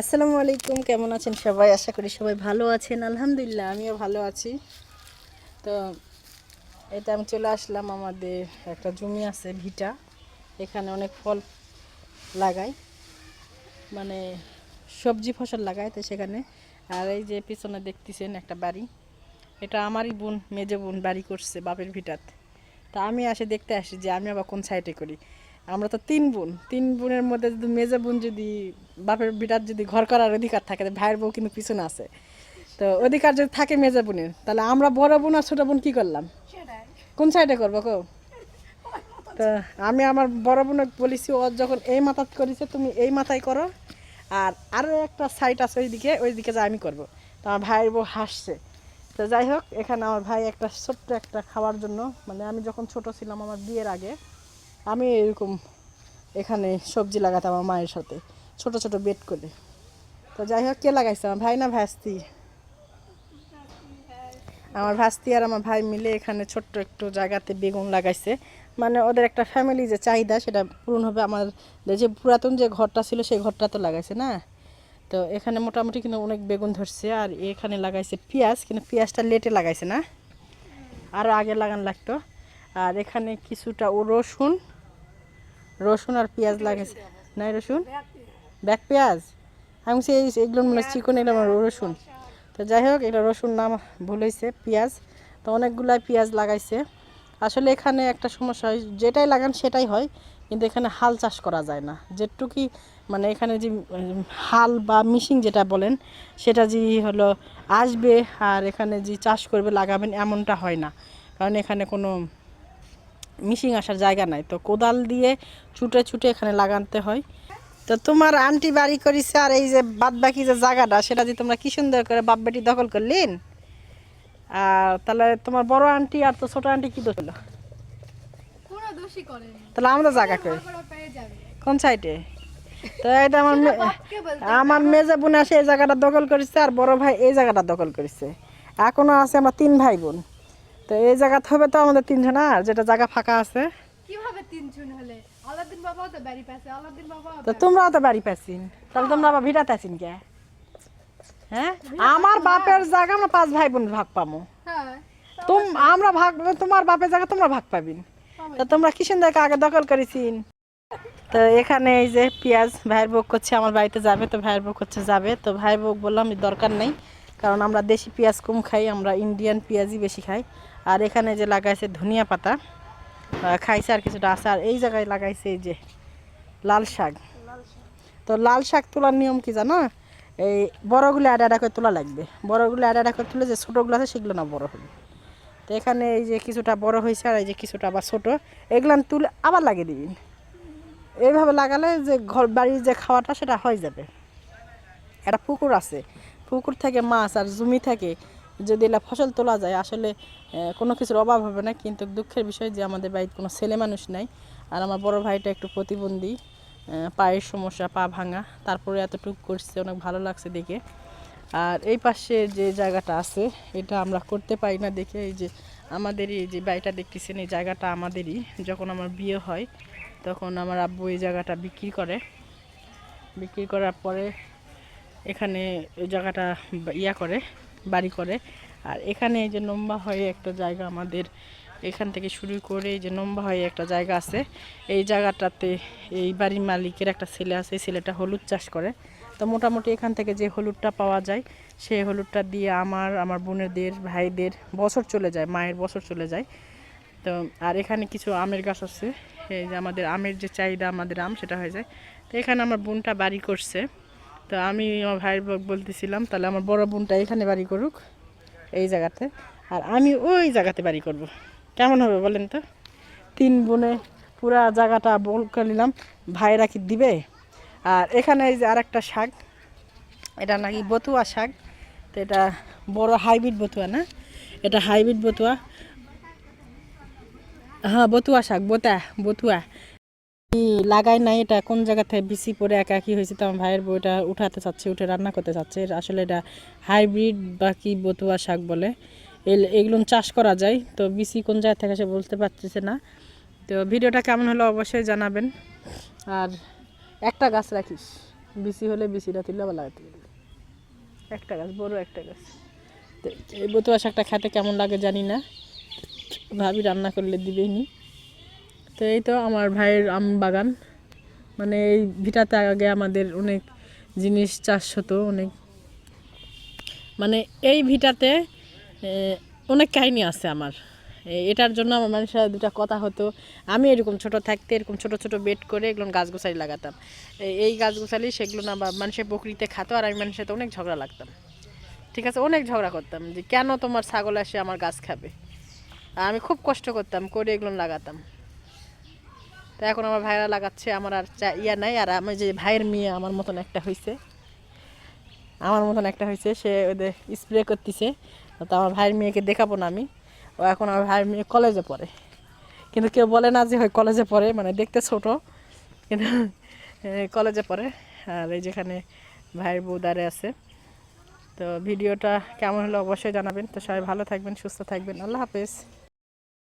আসসালামু আলাইকুম, কেমন আছেন সবাই? আশা করি সবাই ভালো আছেন, আলহামদুলিল্লাহ, আমিও ভালো আছি। তো এটা আমি চলে আসলাম আমাদের একটা জমি আছে, ভিটা। এখানে অনেক ফল লাগাই। মানে সবজি ফসল লাগাই তো সেখানে। আর এই যে পিছনে দেখতেছেন একটা বাড়ি। এটা আমারই বোন, মেজে বোন বাড়ি করছে বাপের ভিটাত। তা আমি আসে দেখতে আসি যে আমি আবার কোন সাইডে করি। আমরা তো তিন বোন। তিন বোনের মধ্যে যদি মেজে বোন যদি বাপের বিটার যদি ঘর করার অধিকার থাকে ভাইয়ের বউ কিন্তু পিছনে আছে। তো অধিকার যদি থাকে মেজে বোনের তাহলে আমরা বড় বোন আর ছোট বোন কি করলাম? কোন সাইডে করব কো তো আমি আমার বড় বোনকে বলেছি ও যখন এই মাথাত করেছে তুমি এই মাথায় করো। আর আরও একটা সাইড আছে ওইদিকে ওইদিকে যা আমি করব। তো আমার ভাইয়ের বউ হাসছে। তো যাই হোক এখানে আমার ভাই একটা ছোট্ট একটা খাওয়ার জন্য মানে আমি যখন ছোট ছিলাম আমার বিয়ের আগে আমি এরকম এখানে সবজি লাগাতাম আমার মায়ের সাথে, ছোট ছোট বেড করে। তো যাই হোক, কে লাগাইছে? আমার ভাই না ভাস্তি? আমার ভাস্তি আর আমার ভাই মিলে এখানে ছোট্ট একটু জায়গাতে বেগুন লাগাইছে। মানে ওদের একটা ফ্যামিলি যে চাহিদা, সেটা পূরণ হবে আমার যে পুরাতন যে ঘরটা ছিল, সেই ঘরটা তো লাগাইছে না? তো এখানে মোটামুটি কিন্তু অনেক বেগুন ধরছে, আর এখানে লাগাইছে পেঁয়াজ, কিন্তু পেঁয়াজটা লেটে লাগাইছে না? আরও আগে লাগান লাগতো। আর এখানে কিছুটা ও রসুন রসুন আর পেঁয়াজ লাগাইছে নাই রসুন? ব্যাক পেঁয়াজ? আমি এই, এগুলো মনে হয় চিকন, এগুলো রসুন। তো যাই হোক এটা রসুন নাম ভুল হয়েছে পেঁয়াজ। তো অনেকগুলাই পেঁয়াজ লাগাইছে। আসলে এখানে একটা সমস্যা হয়, যেটাই লাগান সেটাই হয়, কিন্তু এখানে হাল চাষ করা যায় না। যেটুকুই মানে এখানে যে হাল বা মিশিং যেটা বলেন, সেটা যে হলো আসবে আর এখানে যে চাষ করবে, লাগাবেন, এমনটা হয় না। কারণ এখানে কোনো মিশিং আসার জায়গা নাই। তো কোদাল দিয়ে ছুটে ছুটে এখানে লাগাতে হয়। তো তোমার আন্টি বাড়ি করেছে আর এই যে বাদ বাকি যে জায়গাটা সেটা যে তোমরা কি সুন্দর করে বাপ বেটি দখল করলেন? আর তাহলে তোমার বড় আন্টি আর তো ছোট আন্টি কি দোষ হলো? তাহলে আমরা জায়গা কই? কোন সাইডে? তো এটা আমার আমার মেজে বোন আসে এই জায়গাটা দখল করেছে আর বড় ভাই এই জায়গাটা দখল করেছে। এখনও আছে আমরা তিন ভাই বোন। তো এই জায়গাতে হবে তো আমাদের তিনজন আর যেটা জায়গা ফাঁকা আছে। কীভাবে তিনজন হলে? আলাদিন বাবাও তো বাড়ি পাশে আলাদিন বাবাও তো তোমরাও তো বাড়ি পাচ্ছিন তাহলে তোমরা আবার ভিটাতে আছেন কে? হ্যাঁ? আমার বাপের জায়গা আমরা পাঁচ ভাই বোন ভাগ পাবো হ্যাঁ তুম আমরা ভাগ তোমার বাপের জায়গা তোমরা ভাগ পাবিন। তো তোমরা কি সুন্দর আগে দখল করেছিন? তো এখানে এই যে পেঁয়াজ ভাইয়ের বউ করছে আমার বাড়িতে যাবে তো ভাইয়ের বউ করছে যাবে। তো ভাইয়ের বউ বললাম দরকার নেই কারণ আমরা দেশি পেঁয়াজ কম খাই আমরা ইন্ডিয়ান পেঁয়াজই বেশি খাই। আর এখানে যে লাগাইছে ধনিয়া পাতা খাইছে আর কিছুটা আছে। আর এই জায়গায় লাগাইছে এই যে লাল শাক। তো লাল শাক তোলার নিয়ম কি জানো? এই বড়গুলো আডা আডা করে তোলা লাগবে। বড়গুলো আডা আডা করে তুলে যে ছোটোগুলো আছে, সেগুলো না বড় হবে। তো এখানে এই যে কিছুটা বড় হয়েছে আর এই যে কিছুটা আবার ছোটো। এগুলো তুলে আবার লাগিয়ে দিবি। এইভাবে লাগালে যে ঘর বাড়ির যে খাওয়াটা, সেটা হয়ে যাবে। একটা পুকুর আছে। পুকুর থেকে মাছ আর জমি থেকে যদি এলা ফসল তোলা যায়, আসলে কোনো কিছুর অভাব হবে না, কিন্তু দুঃখের বিষয় যে আমাদের বাড়িতে কোনো ছেলে মানুষ নাই। আর আমার বড় ভাইটা একটু প্রতিবন্ধী পায়ের সমস্যা, পা ভাঙা, তারপরে এতটুকু করছে, অনেক ভালো লাগছে দেখে। আর এই পাশে যে জায়গাটা আছে, এটা আমরা করতে পারি না দেখে, এই যে আমাদেরই, এই যে বাড়িটা দেখতেছেন, এই জায়গাটা আমাদেরই। যখন আমার বিয়ে হয়, তখন আমার আব্বু এই জায়গাটা বিক্রি করে। বিক্রি করার পরে এখানে ওই জায়গাটা ইয়া করে। বাড়ি করে। আর এখানে এই যে নম্বা হয়ে একটা জায়গা আমাদের এখান থেকে শুরু করে এই যে নম্বা হয়ে একটা জায়গা আছে। এই জায়গাটাতে এই বাড়ির মালিকের একটা ছেলে আছে ছেলেটা হলুদ চাষ করে। তো মোটামুটি এখান থেকে যে হলুদটা পাওয়া যায়, সেই হলুদটা দিয়ে আমার আমার বোনেদের, ভাইদের বছর চলে যায়, মায়ের বছর চলে যায়। তো আর এখানে কিছু আমের গাছ আছে। এই যে আমাদের আমের যে চাহিদা, আমাদের আম, সেটা হয়ে যায়। তো এখানে আমার বোনটা বাড়ি করছে। তো আমি আমার ভাইয়ের বলতেছিলাম, তাহলে আমার বড় বোনটা এখানে বাড়ি করুক, এই জায়গাতে। আর আমি ওই জায়গাতে বাড়ি করব। কেমন হবে বলেন তো? তিন বোনে পুরা জায়গাটা বল করে নিলাম ভাইরা কি দিবে? আর এখানে এই যে আর একটা শাক, এটা নাকি বতুয়া শাক, তো এটা বড় হাইব্রিড বতুয়া না? এটা হাইব্রিড বতুয়া। হ্যাঁ বতুয়া শাক, বোতা, বতুয়া। লাগাই নাই, এটা কোন জায়গা থেকে বিসি পরে একা একই হয়েছে তো আমার ভাইয়ের বউটা উঠাতে চাচ্ছে, উঠে রান্না করতে চাচ্ছে। আসলে এটা হাইব্রিড বা কি বতুয়া শাক বলে। এগুলো চাষ করা যায়, তো বিসি কোন জায়গা থেকে সে বলতে পারতেছে না। তো ভিডিওটা কেমন হলো অবশ্যই জানাবেন। আর একটা গাছ রাখিস, বিসি হলে বিসিটা তুলে আবার লাগাতে একটা গাছ, বড় একটা গাছ। তো এই বতুয়া শাকটা খেতে কেমন লাগে জানি না, ভাবি রান্না করলে দিবেই নি। তো এই তো আমার ভাইয়ের আম বাগান। মানে এই ভিটাতে আগে আমাদের অনেক জিনিস চাষ হতো, অনেক। মানে এই ভিটাতে অনেক কাহিনী আছে আমার। এটার জন্য আমার মানুষের দুটা কথা হতো। আমি এরকম ছোট থাকতে এরকম ছোট ছোট বেড করে এগুলো গাছ গোছালি লাগাতাম। এই গাছ গোছালি সেগুলো না মানুষের বকরিতে খাতো আর আমি মানুষের সাথে অনেক ঝগড়া লাগতাম। ঠিক আছে? অনেক ঝগড়া করতাম যে কেন তোমার ছাগল এসে আমার গাছ খাবে? আমি খুব কষ্ট করতাম, করে এগুলো লাগাতাম। তো এখন আমার ভাইরা লাগাচ্ছে, আমার আর ইয়া নাই, আর আমার যে ভাইয়ের মেয়ে, আমার মতন একটা হয়েছে আমার মতন একটা হয়েছে সে ওদের স্প্রে করতেছে। তো আমার ভাইয়ের মেয়েকে দেখাবো না আমি। ও এখন আমার ভাইয়ের মেয়ে কলেজে পড়ে। কিন্তু কেউ বলে না যে হয় কলেজে পড়ে মানে দেখতে ছোট, কিন্তু কলেজে পড়ে। আর এই যেখানে ভাইয়ের বউ দাঁড়িয়ে আছে। তো ভিডিওটা কেমন হলো অবশ্যই জানাবেন। তো সবাই ভালো থাকবেন, সুস্থ থাকবেন। আল্লাহ হাফেজ।